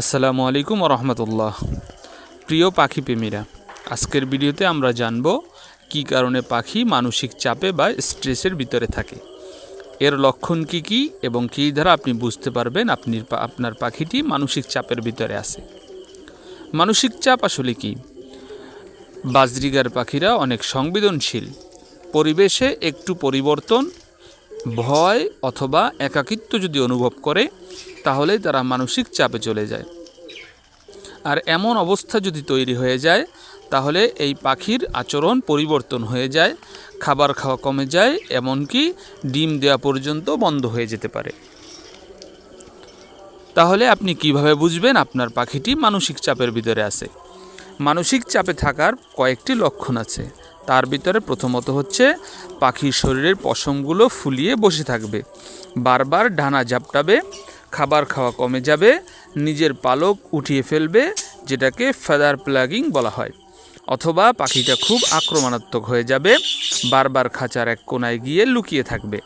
আসসালামু আলাইকুম রহমতুল্লাহ প্রিয় পাখি প্রেমীরা, আজকের ভিডিওতে আমরা জানব কী কারণে পাখি মানসিক চাপে বা স্ট্রেসের ভিতরে থাকে। এর লক্ষণ কি কি এবং কী দ্বারা আপনি বুঝতে পারবেন আপনি আপনার পাখিটি মানসিক চাপের ভিতরে আছে। মানসিক চাপ আসলে কি? বাজরিগার পাখিরা অনেক সংবেদনশীল। পরিবেশে একটু পরিবর্তন ভয় অথবা একাকিত্ব যদি অনুভব করে তাহলে তারা মানসিক চাপে চলে যায়। আর এমন অবস্থা যদি তৈরি হয়ে যায়, তাহলে এই পাখির আচরণ পরিবর্তন হয়ে যায়, খাবার খাওয়া কমে যায়, এমনকি ডিম দেওয়া পর্যন্ত বন্ধ হয়ে যেতে পারে। তাহলে আপনি কীভাবে বুঝবেন আপনার পাখিটি মানসিক চাপের ভিতরে আছে? মানসিক চাপে থাকার কয়েকটি লক্ষণ আছে। তার ভিতরে প্রথমত হচ্ছে, পাখির শরীরের পশমগুলো ফুলিয়ে বসে থাকবে। বারবার ডানা ঝাপটাবে, খাবার খাওয়া কমে যাবে, নিজের পালক উঠিয়ে ফেলবে, যেটাকে ফেদার প্লাগিং বলা হয়। অথবা পাখিটা খুব আক্রমণাত্মক হয়ে যাবে, বারবার খাঁচার এক কোনায় গিয়ে লুকিয়ে থাকবে।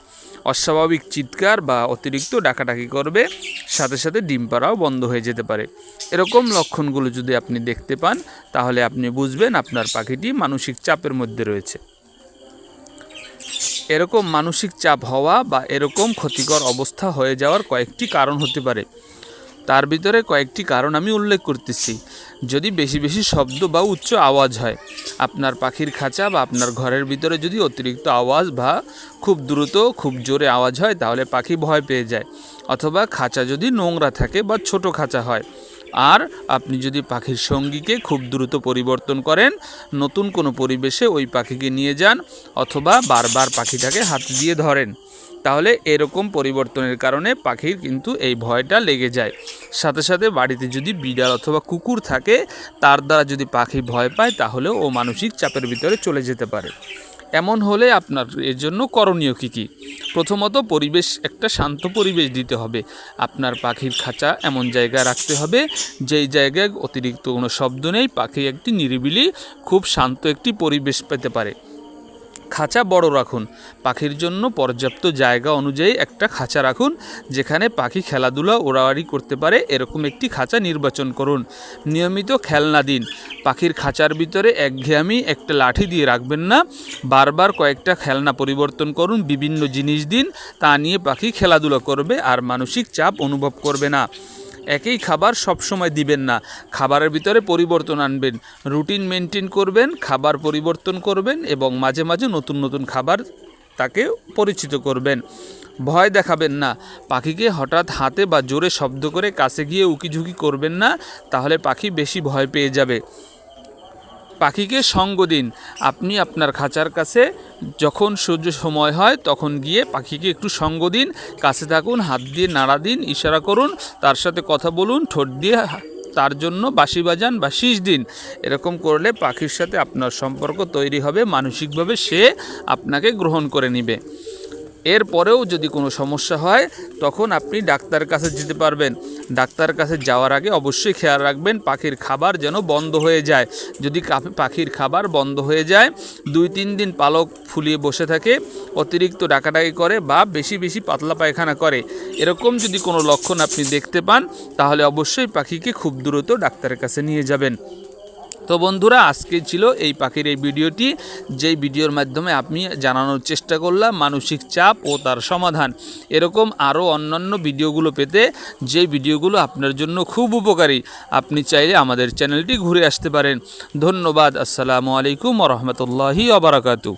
অস্বাভাবিক চিৎকার বা অতিরিক্ত ডাকাডাকি করবে, সাথে সাথে ডিম পাড়াও বন্ধ হয়ে যেতে পারে। এরকম লক্ষণগুলো যদি আপনি দেখতে পান, তাহলে আপনি বুঝবেন আপনার পাখিটি মানসিক চাপের মধ্যে রয়েছে। এরকম মানসিক চাপ হওয়া বা এরকম ক্ষতিকর অবস্থা হয়ে যাওয়ার কয়েকটি কারণ হতে পারে। তার ভিতরে কয়েকটি কারণ আমি উল্লেখ করতেছি। যদি বেশি বেশি শব্দ বা উচ্চ আওয়াজ হয়, আপনার পাখির খাঁচা বা আপনার ঘরের ভিতরে যদি অতিরিক্ত আওয়াজ বা খুব দ্রুত, খুব জোরে আওয়াজ হয়, তাহলে পাখি ভয় পেয়ে যায়। অথবা খাঁচা যদি নোংরা থাকে বা ছোট খাঁচা হয়। আর আপনি যদি পাখির সঙ্গীকে খুব দ্রুত পরিবর্তন করেন, নতুন কোনো পরিবেশে ওই পাখিকে নিয়ে যান, অথবা বারবার পাখিটাকে হাত দিয়ে ধরেন। তাহলে এরকম পরিবর্তনের কারণে পাখির কিন্তু এই ভয়টা লেগে যায়। সাথে সাথে বাড়িতে যদি বিড়াল অথবা কুকুর থাকে, তার দ্বারা যদি পাখি ভয় পায় তাহলেও ও মানসিক চাপের ভিতরে চলে যেতে পারে। এমন হলে আপনার এর জন্য করণীয় কী কী? প্রথমত পরিবেশ, একটা শান্ত পরিবেশ দিতে হবে। আপনার পাখির খাঁচা এমন জায়গায় রাখতে হবে, যেই জায়গায় অতিরিক্ত কোনো শব্দ নেই, পাখি একটি নিরিবিলি, খুব শান্ত একটি পরিবেশ পেতে পারে। খাঁচা বড় রাখুন। পাখির জন্য পর্যাপ্ত জায়গা অনুযায়ী একটা খাঁচা রাখুন, যেখানে পাখি খেলাধুলা ওড়াওয়াড়ি করতে পারে, এরকম একটি খাঁচা নির্বাচন করুন। নিয়মিত খেলনা দিন। পাখির খাঁচার ভিতরে একঘেয়ামি একটা লাঠি দিয়ে রাখবেন না। বারবার কয়েকটা খেলনা পরিবর্তন করুন, বিভিন্ন জিনিস দিন, তা নিয়ে পাখি খেলাধুলা করবে আর মানসিক চাপ অনুভব করবে না। একই খাবার সব সময় দিবেন না। খাবারের ভিতরে পরিবর্তন আনবেন। রুটিন মেনটেন করবেন, খাবার পরিবর্তন করবেন এবং মাঝে মাঝে নতুন নতুন খাবার তাকে পরিচিত করবেন। ভয় দেখাবেন না। পাখিকে হঠাৎ হাতে বা জোরে শব্দ করে কাছে গিয়ে উকিঝুঁকি করবেন না, তাহলে পাখি বেশি ভয় পেয়ে যাবে। পাখিকে সঙ্গ দিন। আপনি আপনার খাঁচার কাছে যখন সূর্য সময় হয়, তখন গিয়ে পাখিকে একটু সঙ্গ দিন, কাছে থাকুন, হাত দিয়ে নাড়া দিন, ইশারা করুন, তার সাথে কথা বলুন, ঠোঁট দিয়ে তার জন্য বাসি বাজান বা শীষ দিন। এরকম করলে পাখির সাথে আপনার সম্পর্ক তৈরি হবে, মানসিকভাবে সে আপনাকে গ্রহণ করে নেবে। এরপরেও যদি কোনো সমস্যা হয়, তখন আপনি ডাক্তারের কাছে যেতে পারবেন। ডাক্তার কাছে যাওয়ার আগে অবশ্যই খেয়াল রাখবেন, পাখির খাবার যেন বন্ধ হয়ে যায়। যদি পাখির খাবার বন্ধ হয়ে যায়, দুই তিন দিন পালক ফুলিয়ে বসে থাকে, অতিরিক্ত ডাকাডাকি করে বা বেশি বেশি পাতলা পায়খানা করে। এরকম যদি কোনো লক্ষণ আপনি দেখতে পান, তাহলে অবশ্যই পাখিকে খুব দ্রুত ডাক্তারের কাছে নিয়ে যাবেন। তো বন্ধুরা, আজকে ছিল এই পাখির এই ভিডিওটি, যেই ভিডিওর মাধ্যমে আপনি জানানোর চেষ্টা করলাম মানসিক চাপ ও তার সমাধান। এরকম আরও অন্যান্য ভিডিওগুলো পেতে যে ভিডিওগুলো আপনার জন্য খুব উপকারী, আপনি চাইলে আমাদের চ্যানেলটি ঘুরে আসতে পারেন। ধন্যবাদ, আসসালামু আলাইকুম রহমতুল্লাহি আবরাকাতু